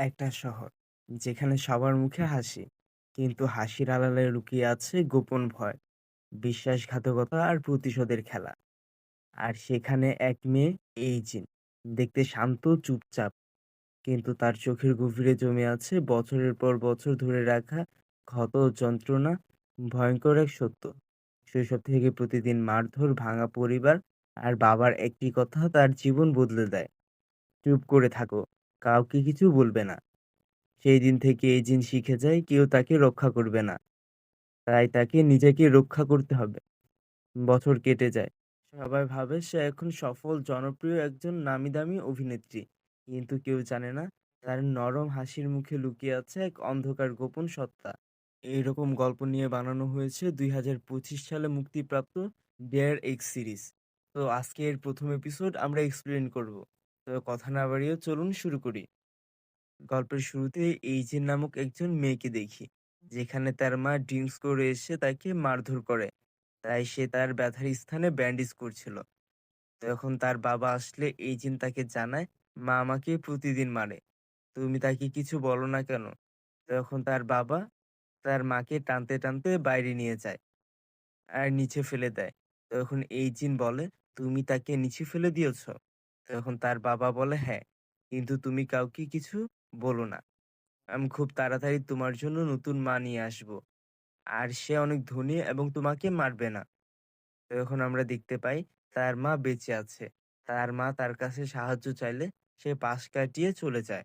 একটা শহর যেখানে সবার মুখে হাসি। কিন্তু হাসির আড়ালে লুকিয়ে আছে গোপন ভয় বিশ্বাসঘাতকতা আর প্রতিশোধের খেলা। আর সেখানে এক মেয়ে এই এইজিন দেখতে শান্ত চুপচাপ। কিন্তু তার চোখের গভীরে জমে আছে বছরের পর বছর ধরে রাখা ক্ষত যন্ত্রণা ভয়ঙ্কর এক সত্য। শৈশব থেকে প্রতিদিন মারধর ভাঙা পরিবার আর বাবার একটি কথা তার জীবন বদলে দেয়। চুপ করে থাকো কাউকে কিছু বলবে না। সেই দিন থেকে এই জিন শিখে যায় কেউ তাকে রক্ষা করবে না। তাই তাকে নিজেকে রক্ষা করতে হবে। বছর কেটে যায়। সবাই ভাবে সে এখন সফল, জনপ্রিয় একজন নামি-দামি অভিনেত্রী। কিন্তু কেউ জানে না তার নরম হাসির মুখে লুকিয়ে আছে এক অন্ধকার গোপন সত্তা। এইরকম গল্প নিয়ে বানানো হয়েছে দুই হাজার পঁচিশ সালে মুক্তিপ্রাপ্ত ডেয়ার এক্স সিরিজ। তো আজকে এর প্রথম এপিসোড আমরা এক্সপ্লেন করব। তো কথা না বাড়িয়ে চলুন শুরু করি। গল্পের শুরুতে এইজেন নামক একজন মেয়েকে দেখি, যেখানে তার মা ড্রিঙ্কস করে এসে তাকে মারধর করে। তাই সে তার ব্যথার স্থানে ব্যান্ডেজ করছিল। তখন তার বাবা আসলে এইজেন তাকে জানায়, মা আমাকে প্রতিদিন মারে। তুমি তাকে কিছু বলো না কেন? তখন তার বাবা তার মাকে টানতে টানতে বাইরে নিয়ে যায় আর নিচে ফেলে দেয়। তখন এইজিন বলে, তুমি তাকে নিচে ফেলে দিয়েছ? তখন তার বাবা বলে হ্যাঁ কিন্তু তুমি কাউকে কিছু বলো না। আমি খুব তাড়াতাড়ি তোমার জন্য নতুন মা নিয়ে আসব। আর সে অনেক ধনী এবং তোমাকে মারবে না। তখন আমরা দেখতে পাই, তার মা বেঁচে আছে। তার মা তার কাছে সাহায্য চাইলে সে পাশ কাটিয়ে চলে যায়।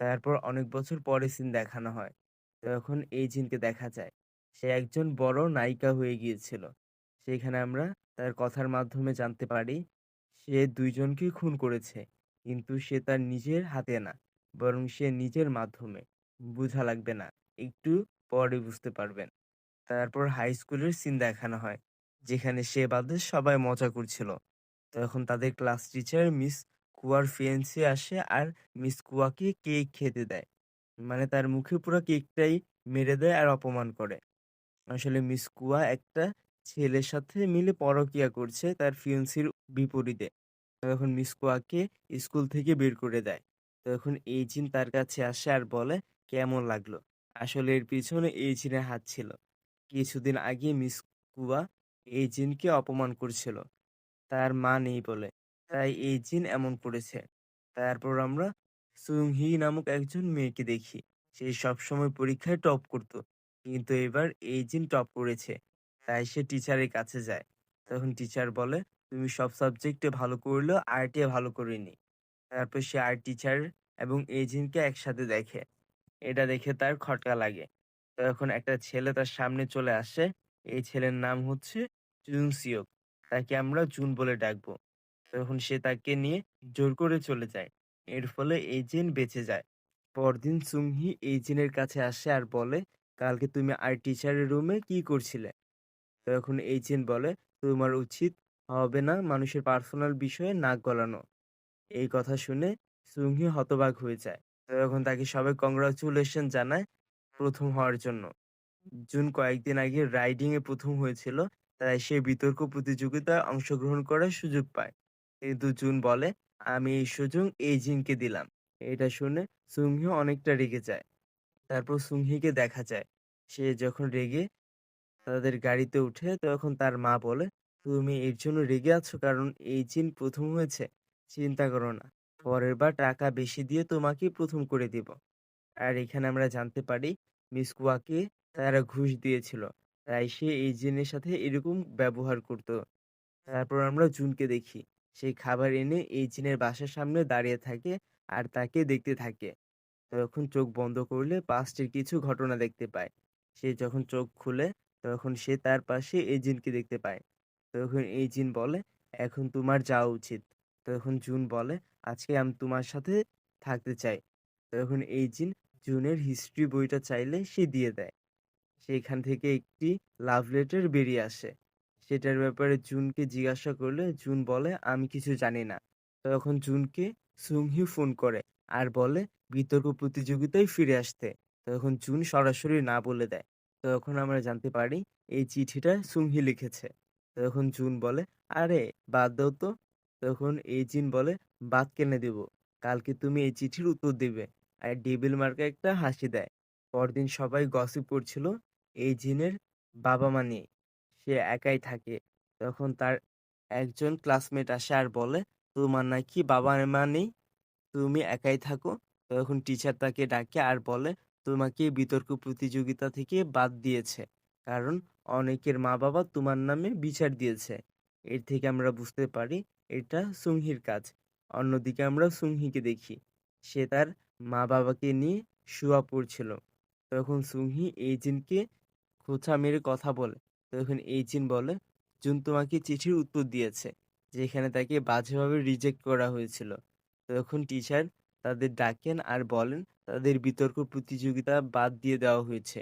তারপর অনেক বছর পরে সিন দেখানো হয়। তখন এই জিনকে দেখা যায়। সে একজন বড় নায়িকা হয়ে গিয়েছিল। সেখানে আমরা তার কথার মাধ্যমে জানতে পারি সে দুইজনকে খুন করেছে। কিন্তু সে তার নিজের হাতে না, বরং সে নিজের মাধ্যমে। বোঝা লাগবে না, একটু পরে বুঝতে পারবেন। তারপর হাই স্কুলের সিন দেখানো হয়, যেখানে সে বাদে সবাই মজা করছিল। তখন তাদের ক্লাস টিচার মিস কুয়ার ফিয়েন্সি আসে আর মিস কুয়াকে কেক খেতে দেয়। মানে তার মুখে পুরো কেকটাই মেরে দেয় আর অপমান করে। আসলে মিস কুয়া একটা ছেলের সাথে মিলে পরকিয়া করছে তার ফিয়েন্সির বিপরীতে। তখন মিস কুয়াকে স্কুল থেকে বের করে দেয়। তখন এই জিন তার কাছে আসে আর বলে, কেমন লাগল? আসলে এর পিছনে এই জিনের হাত ছিল। কিছুদিন আগে মিস কুয়া এই জিনকে অপমান করছিল। তার মা নেই বলে। তাই এই জিন এমন করেছে। তারপর আমরা সুংহি নামক একজন মেয়েকে দেখি। সে সবসময় পরীক্ষায় টপ করত। কিন্তু এবার এই জিন টপ করেছে। তাই সে টিচারের কাছে যায়। তখন টিচার বলে, তুমি সব সাবজেক্টে ভালো করলেও আর্টে ভালো করিনি তারপর সে আর্ট টিচার এবং এই জিনকে একসাথে দেখে। এটা দেখে তার খটকা লাগে। তখন একটা ছেলে তার সামনে চলে আসে। এই ছেলের নাম হচ্ছে জুন সিওক। তাকে আমরা জুন বলে ডাকবো। তখন সে তাকে নিয়ে জোর করে চলে যায়। এর ফলে এই জিন বেঁচে যায়। পরদিন সুংহি এই জিনের কাছে আসে আর বলে, কালকে তুমি আর্ট টিচারের রুমে কি করছিলে? তখন এই জিন বলে, তোমার উচিত হবে না মানুষের পার্সোনাল বিষয়ে নাক গলানো। এই কথা শুনে সুংহি হতবাক হয়ে যায়। তখন তাকে সবাই কংগ্রাচুলেশন জানায় প্রথম হওয়ার জন্য। জুন কয়েকদিন আগে রাইডিং এ প্রথম হয়েছিল, তাই সে বিতর্ক প্রতিযোগিতায় অংশগ্রহণ করার সুযোগ পায়। কিন্তু জুন বলে, আমি এই সুযোগ এই দিলাম। এটা শুনে সুংহি অনেকটা রেগে যায়। তারপর সুংহিকে দেখা যায়। সে যখন রেগে তাদের গাড়িতে উঠে তখন তার মা বলে, তুমি এর জন্য রেগে আছো? কারণ এই জিন প্রথম হয়েছে। চিন্তা করো না। পরের বার টাকা বেশি দিয়ে তোমাকে প্রথম করে দিব। আর এখানে আমরা জানতে পারি, মিস কুয়াকে তারা ঘুষ দিয়েছিল। তাই সে এই জিনের সাথে এরকম ব্যবহার করত। তারপর আমরা জুনকে দেখি। সেই খাবার এনে এই জিনের বাসার সামনে দাঁড়িয়ে থাকে আর তাকে দেখতে থাকে। তখন চোখ বন্ধ করলে পাস্টের কিছু ঘটনা দেখতে পায়। সে যখন চোখ খুলে তখন সে তার পাশে এই জিনকে দেখতে পায়। তখন এই জিন বলে, এখন তোমার যাওয়া উচিত। তখন জুন বলে, আজকে আমি তোমার সাথে থাকতে চাই। তখন এই জিন জুনের হিস্ট্রি বইটা চাইলে সে দিয়ে দেয়। সেখান থেকে একটি লাভ লেটার বেরিয়ে আসে। সেটার ব্যাপারে জুনকে জিজ্ঞাসা করলে, জুন বলে, আমি কিছু জানি না। তখন জুনকে সুংহি ফোন করে আর বলে, বিতর্ক প্রতিযোগিতায় ফিরে আসতে। তখন জুন সরাসরি না বলে দেয়। তখন আমরা জানতে পারি এই চিঠিটা সুংহি লিখেছে তখন জুন বলে আরে বাদ দাও তো তখন এই জিন বলে বাদ কেনে দেব কালকে তুমি এই চিঠির উত্তর দিবে আর ডেবিল মার্কে একটা হাসি দেয়। পরদিন সবাই গসিপ করছিল এই জিনের বাবা-মা নিয়ে। সে একাই থাকে। তখন তার একজন ক্লাসমেট আসে আর বলে, "তোমার নাকি বাবা-মা নেই? তুমি একাই থাকো?" তখন টিচার তাকে ডাকে আর বলে, "তোমাকে বিতর্ক প্রতিযোগিতা থেকে বাদ দিয়েছে। কারণ অনেকের মা-বাবা তোমার নামে বিচার দিয়েছে।" এর থেকে আমরা বুঝতে পারি এটা সুংহির কাজ। অন্যদিকে আমরা সুংহিকে দেখি। সে তার মা-বাবাকে নিয়ে শুয়া পড়ছিল। তখন সুংহি এই জিনকে খোঁচা মেরে কথা বলে। তখন এই জিন বলে, "জুন তোমাকে চিঠির উত্তর দিয়েছে, যেখানে তাকে বাজেভাবে রিজেক্ট করা হয়েছিল।" তখন টিচার তাদের ডাকেন আর বলেন তাদের বিতর্ক প্রতিযোগিতা বাদ দিয়ে দেওয়া হয়েছে।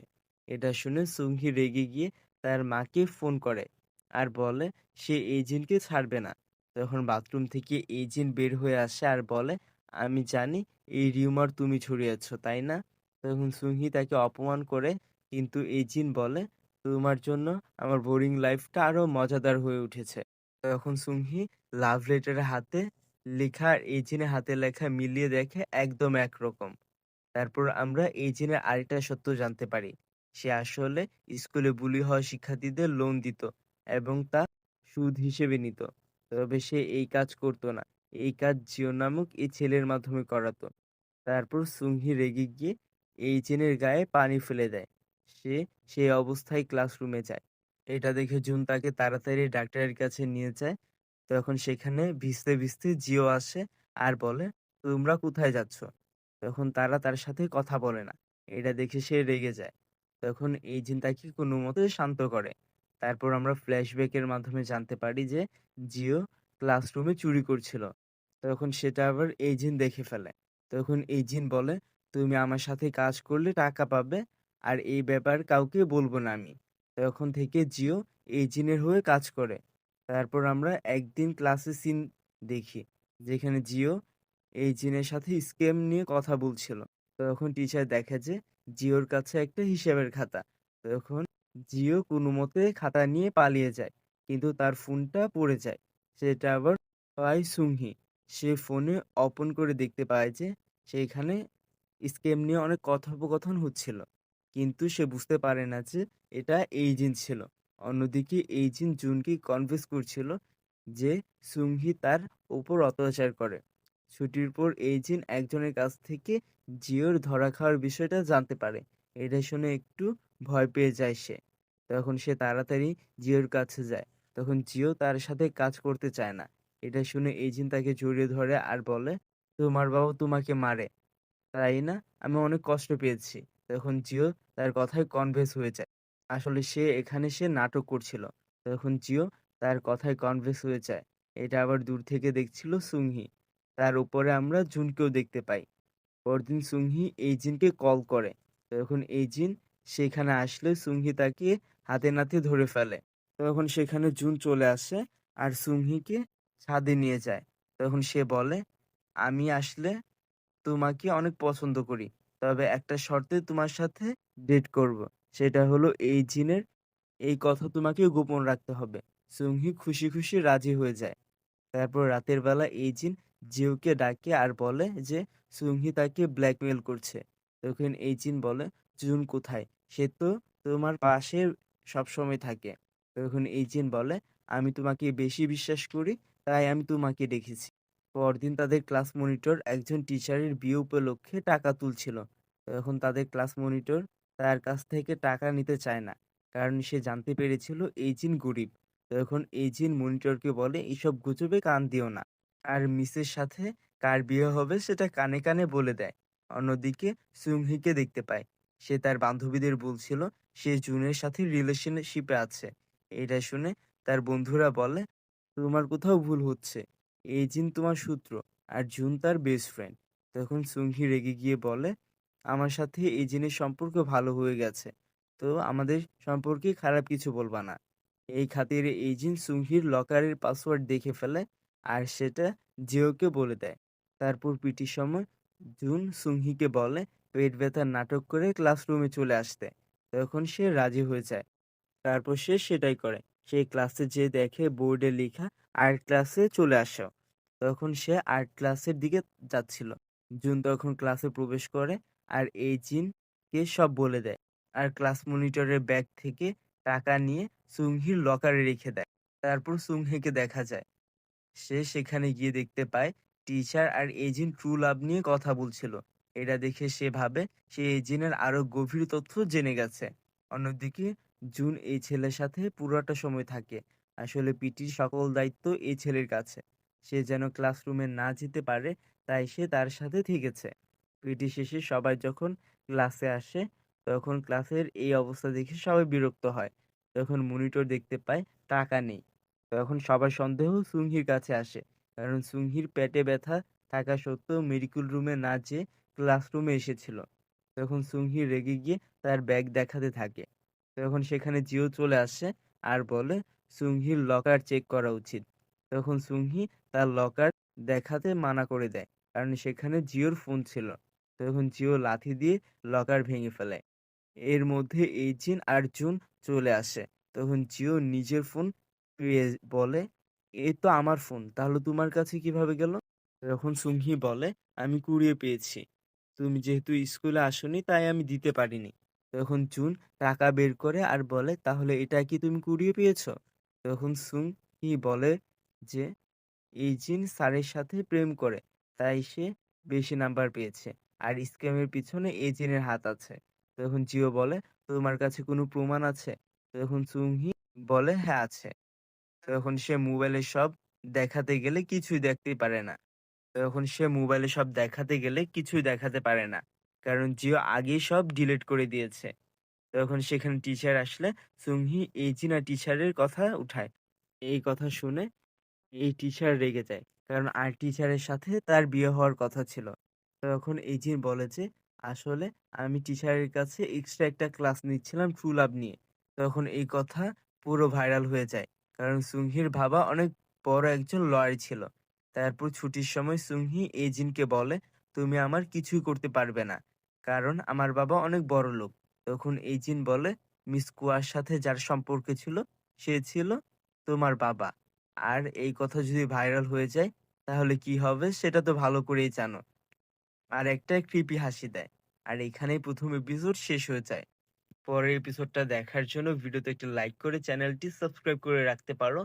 এটা শুনে সুংহি রেগে গিয়ে তার মাকে ফোন করে আর বলে সে এই জিনকে ছাড়বে না। তখন বাথরুম থেকে এই জিন বের হয়ে আসে আর বলে, "আমি জানি এই রিউমার তুমি ছড়িয়েছ, তাই না?" তখন সুংহি তাকে অপমান করে কিন্তু এই জিন বলে, "তোমার জন্য আমার বোরিং লাইফটা আরও মজাদার হয়ে উঠেছে।" তখন সুংহি লাভ লেটারের হাতে লেখা আর এই জিনের হাতে লেখা মিলিয়ে দেখে একদম একরকম। তারপর আমরা এই জিনের আরেকটা সত্য জানতে পারি। সে আসলে স্কুলে বুলি হওয়া শিক্ষার্থীদের লোন দিত এবং তা সুদ হিসেবে নিত। তবে সে এই কাজ করতো না। এই কাজ জিও নামক এই ছেলের মাধ্যমে করাতো। তারপর সুংহি রেগে গিয়ে এই জিনের গায়ে পানি ফেলে দেয়। সে সেই অবস্থায় ক্লাসরুমে যায়। এটা দেখে জুন তাকে তাড়াতাড়ি ডাক্তারের কাছে নিয়ে যায়। তখন সেখানে ভিজতে ভিজতে জিও আসে আর বলে, "তোমরা কোথায় যাচ্ছ?" তখন তারা তার সাথে কথা বলে না। এটা দেখে সে রেগে যায়। তখন এই জিন তাকে কোনোমতে শান্ত করে। তারপর আমরা ফ্ল্যাশব্যাকের মাধ্যমে জানতে পারি যে জিও ক্লাসরুমে চুরি করছিল। তখন সেটা আবার এই জিন দেখে ফেলে। তখন এই জিন বলে, "তুমি আমার সাথে কাজ করলে টাকা পাবে আর এই ব্যাপার কাউকে বলব না আমি।" তখন থেকে জিও এই জিনের হয়ে কাজ করে। তারপর আমরা একদিন ক্লাসে সিন দেখি যেখানে জিও এই জিনের সাথে স্কেম নিয়ে কথা বলছিল। তখন টিচার দেখে যে, জিওর কাছে একটা হিসাবের খাতা। তখন জিও কোনোমতে খাতা নিয়ে পালিয়ে যায়। কিন্তু তার ফোনটা পড়ে যায়। সেটা আবার পায় সুংহি। সে ফোনে ওপেন করে দেখতে পায় যে, সেখানে স্কেম নিয়ে অনেক কথোপকথন হচ্ছিল। কিন্তু সে বুঝতে পারে না যে, এটা এই জিন ছিল। অন্যদিকে এই জিন জুনকে কনভিন্স করছিল যে, সুংহি তার উপর অত্যাচার করে। ছুটির পর এই জিন একজনের কাছ থেকে জিওর ধরা খাওয়ার বিষয়টা জানতে পারে। এটা শুনে একটু ভয় পেয়ে যায় সে। তখন সে তাড়াতাড়ি জিওর কাছে যায়। তখন জিও তার সাথে কাজ করতে চায় না। এটা শুনে এই জিন তাকে জড়িয়ে ধরে আর বলে, "তোমার বাবা তোমাকে মারে, তাই না? আমি অনেক কষ্ট পেয়েছি।" তখন জিও তার কথায় কনভিন্স হয়ে যায়। আসলে সে এখানে সে নাটক করছিল। তখন জিও তার কথায় কনভিন্স হয়ে যায়। এটা আবার দূর থেকে দেখছিল সুংহি। তার উপরে আমরা জুনকেও দেখতে পাই। পরদিন সুংহি এই জিনকে কল করে। তখন এই জিন সেখানে আসলে সুংহি তাকে হাতে নাতে ধরে ফেলে। তখন সেখানে জুন চলে আসে আর সুংহিকে ছাদে নিয়ে যায়। তখন সে বলে, "আমি আসলে তোমাকে অনেক পছন্দ করি। তবে একটা শর্তে তোমার সাথে ডেট করব। সেটা হলো এই জিনের এই কথা তোমাকে গোপন রাখতে হবে।" সুংহি খুশি খুশি রাজি হয়ে যায়। তারপর রাতের বেলা এই জিন জিওকে ডাকে আর বলে যে সুংহি তাকে ব্ল্যাকমেইল করছে। তখন এই জিন বলে, "জুন কোথায়? সে তো তোমার পাশে সবসময় থাকে।" তখন এই জিন বলে, "আমি তোমাকে বেশি বিশ্বাস করি, তাই আমি তোমাকে ডেকেছি।" পরদিন তাদের ক্লাস মনিটর একজন টিচারের বিয়ে উপলক্ষে টাকা তুলছিল। তখন তাদের ক্লাস মনিটর তার কাছ থেকে টাকা নিতে চায় না। কারণ সে জানতে পেরেছিল এই জিন গরিব। তখন এই জিন মনিটরকে বলে, "এসব গুজবে কান দিও না।" আর মিসের সাথে কার বিয়ে হবে সেটা কানে কানে বলে দেয়। অন্যদিকে সুংহিকে দেখতে পায়। সে তার বান্ধবীদের বলছিল সে জুনের সাথে রিলেশনশিপে আছে। এটা শুনে তার বন্ধুরা বলে, "তোমার কোথাও ভুল হচ্ছে। এই জিন তোমার সূত্র আর জুন তার বেস্ট ফ্রেন্ড।" তখন সুংহি রেগে গিয়ে বলে, "আমার সাথে এই জিনের সম্পর্ক ভালো হয়ে গেছে। তো আমাদের সম্পর্কে খারাপ কিছু বলবা না।" এই খাতিরে এই জিন সুংহির লকারের পাসওয়ার্ড দেখে ফেলে আর সেটা জিওকে বলে দেয়। তারপর পিটির সময় জুন সুংহিকে বলে পেট ব্যথার নাটক করে ক্লাসরুমে চলে আসতে। তখন সে রাজি হয়ে যায়। তারপর সে সেটাই করে। সে ক্লাসে যেয়ে দেখে বোর্ডে লেখা আর্ট ক্লাসে চলে আসো। তখন সে আর্ট ক্লাসের দিকে যাচ্ছিল। জুন তখন ক্লাসে প্রবেশ করে আর এই জিনকে সব বলে দেয় আর ক্লাস মনিটরের ব্যাগ থেকে টাকা নিয়ে সুংহির লকারে রেখে দেয় তারপর সুংহেকে দেখা যায় সে সেখানে গিয়ে দেখতে পায় টিচার আর এজিন ট্রু লাভ নিয়ে কথা বলছিল। এটা দেখে সে ভাবে সে এজিনের আরও গভীর তথ্য জেনে গেছে। অন্যদিকে জুন এই ছেলের সাথে পুরোটা সময় থাকে। আসলে পিটির সকল দায়িত্ব এই ছেলের কাছে। সে যেন ক্লাসরুমে না যেতে পারে, তাই সে তার সাথে থেকেছে। পিটি শেষে সবাই যখন ক্লাসে আসে, তখন ক্লাসের এই অবস্থা দেখে সবাই বিরক্ত হয়। তখন মনিটর দেখতে পায় টাকা নেই। তখন সবার সন্দেহ সুংহির কাছে আসে। কারণ সুংহির পেটে ব্যথা থাকা সত্ত্বেও মেডিকেল রুমে না যেয়ে ক্লাসরুমে এসেছিল। তখন সুংহি রেগে গিয়ে তার ব্যাগ দেখাতে থাকে। তখন সেখানে জিও চলে আসে আর বলে, সুংহির লকার চেক করা উচিত। তখন সুংহি তার লকার দেখাতে মানা করে দেয়, কারণ সেখানে জিওর ফোন ছিল। তখন জিও লাথি দিয়ে লকার ভেঙে ফেলে। এর মধ্যে এই জিন আর জুন চলে আসে। তখন জিও নিজের ফোন পেয়ে বলে এ তো আমার ফোন, তাহলে তোমার কাছে কীভাবে গেল? তখন সুংহি বলে, আমি কুড়িয়ে পেয়েছি। তুমি যেহেতু স্কুলে আসোনি, তাই আমি দিতে পারিনি। তখন জুন টাকা বের করে আর বলে, তাহলে এটা কি তুমি কুড়িয়ে পেয়েছ? তখন সুংহি বলে যে, এই জিন স্যারের সাথে প্রেম করে, তাই সে বেশি নাম্বার পেয়েছে আর স্ক্যামের পিছনে এই জিনের হাত আছে। তখন জিও বলে, তোমার কাছে কোনো প্রমাণ আছে? তখন সুংহি বলে হ্যাঁ আছে। তখন সে মোবাইলে সব দেখাতে গেলে কিছুই দেখতে পারে না। তখন সে মোবাইলে সব দেখাতে গেলে কিছুই দেখাতে পারে না। কারণ জিও আগেই সব ডিলিট করে দিয়েছে। তখন সেখানে টিচার আসলে, সুংহি, এই চীনা টিচারের কথা উঠায়। এই কথা শুনে এই টিচার রেগে যায়। কারণ আর টিচারের সাথে তার বিয়ে হওয়ার কথা ছিল। তখন এই জিন বলে যে, আসলে আমি টিচারের কাছে এক্সট্রা একটা ক্লাস নিচ্ছিলাম ট্রু লাভ নিয়ে। তখন এই কথা পুরো ভাইরাল হয়ে যায়। কারণ সুংহির বাবা অনেক বড় একজন লয়ার ছিল। তারপর ছুটির সময় সুংহি এই জিনকে বলে, তুমি আমার কিছুই করতে পারবে না, কারণ আমার বাবা অনেক বড় লোক। তখন এই জিন বলে, মিস কুয়ার সাথে যার সম্পর্ক ছিল, সে ছিল তোমার বাবা। আর এই কথা যদি ভাইরাল হয়ে যায়, তাহলে কি হবে সেটা তো ভালো করেই জানো। আর একটা কৃপি হাসি দেয়। আর এখানেই প্রথম এপিসোড শেষ হয়ে যায়। পরের এপিসোডটা দেখার জন্য ভিডিওতে একটি লাইক করে চ্যানেলটি সাবস্ক্রাইব করে রাখতে পারো।